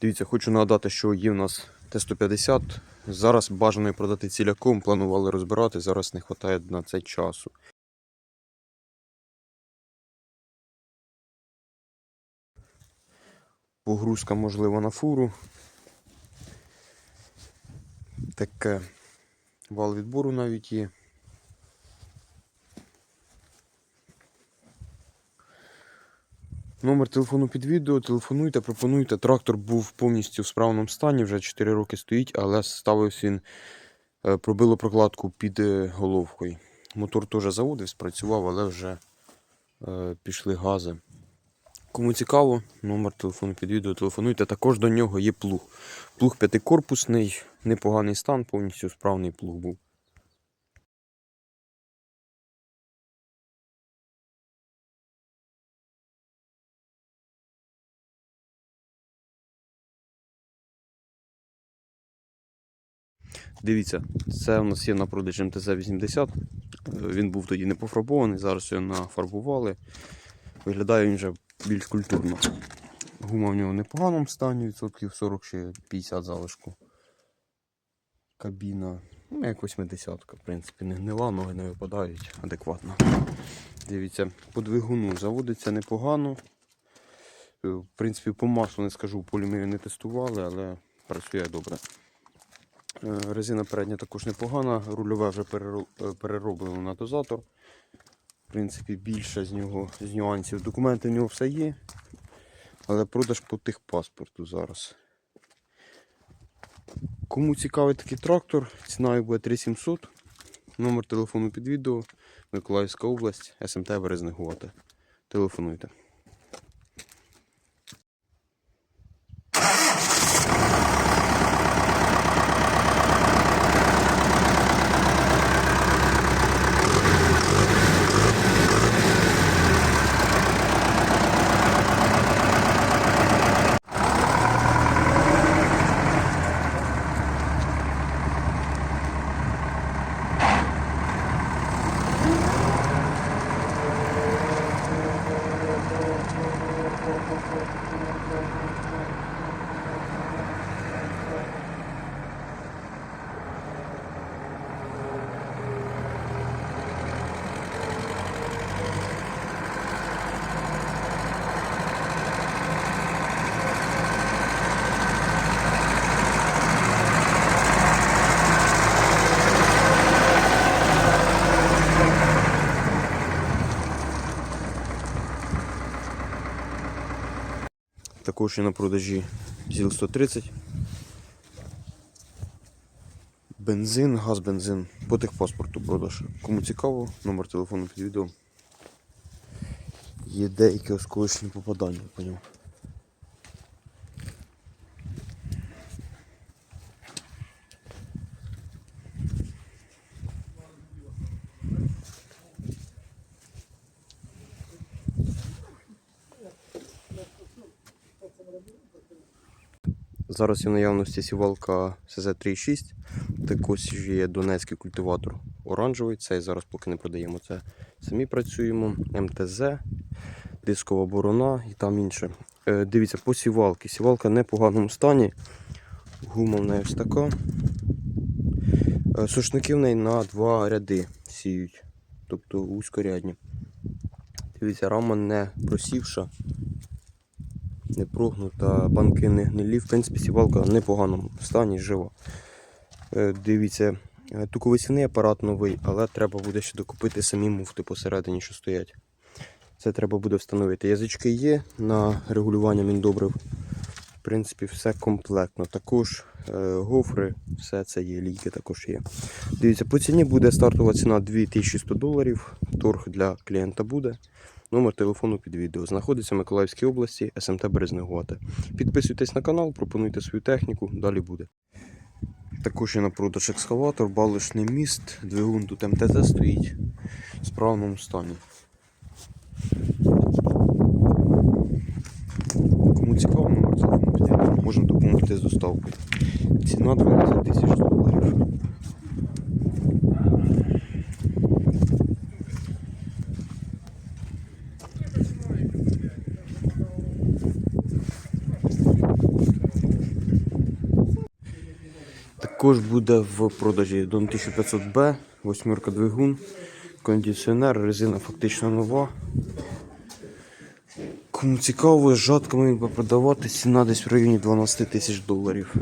Дивіться, хочу нагадати, що є в нас Т-150. Зараз бажано продати ціляком, планували розбирати, зараз не вистачає на це часу. Погрузка можлива на фуру. Таке вал відбору навіть є. Номер телефону під відео, телефонуйте, пропонуйте. Трактор був повністю в справному стані, вже 4 роки стоїть, але ставився він, е, пробило прокладку під е, головкою. Мотор теж заводив, спрацював, але вже е, пішли гази. Кому цікаво, номер телефону під відео, телефонуйте. Також до нього є плуг. Плуг п'ятикорпусний, непоганий стан, повністю справний плуг був. Дивіться, це у нас є на продаж МТЗ-80. Е, Він був тоді не пофарбований, зараз його нафарбували. Виглядає він вже більш культурно. Гума в нього в непоганому стані, відсотків 40 ще 50 залишку. Кабіна, ну як 80 в принципі, не гнила, ноги не випадають адекватно. Дивіться, по двигуну заводиться непогано. В принципі, по маслу не скажу, в полі ми не тестували, але працює добре. Е, Резина передня також непогана, рульове вже е, перероблено на дозатор. В принципі, більше з нього з нюансів. Документи в нього все є, але продаж по техпаспорту зараз. Кому цікавий такий трактор, ціна його буде 3700. Номер телефону під відео. Миколаївська область, СМТ Березнегувати. Телефонуйте. Також є на продажі ЗІЛ 130. Бензин, газ, бензин по техпаспорту продаж. Кому цікаво, номер телефону під відео. Є деякі осколочні попадання по ньому. Зараз є наявності сівалка СЗ-36. Також є донецький культиватор оранжевий. Цей зараз поки не продаємо. Це самі працюємо. МТЗ, дискова борона і там інше. Е, дивіться, по сівалки. Сівалка не в непоганому стані. Гума в неї ось така. Е, сушники в неї на два ряди сіють. Тобто вузькорядні. Дивіться, рама не просівша не прогнута, банки не гнилі. В принципі, сівалка в непоганому стані, жива. Е, Дивіться, е, туковисівний апарат новий, але треба буде ще докупити самі муфти посередині, що стоять. Це треба буде встановити. Язички є на регулювання міндобрив. В принципі, все комплектно. Також е, гофри, все це є, лійки також є. Дивіться, по ціні буде стартова ціна 2100 доларів. Торг для клієнта буде. Номер телефону під відео. Знаходиться в Миколаївській області, СМТ Березнегота. Підписуйтесь на канал, пропонуйте свою техніку, далі буде. Також є на продаж екскаватор, балочний міст, двигун тут МТЗ стоїть в справному стані. Кому цікаво, номер телефону під відео, можемо допомогти з доставкою. Ціна 12 тисяч доларів. Також буде в продажі Дон 1500B, восьмерка двигун, кондиціонер, резина фактично нова. Кому цікаво, жатками він буде продавати, ціна десь в районі 12 тисяч доларів.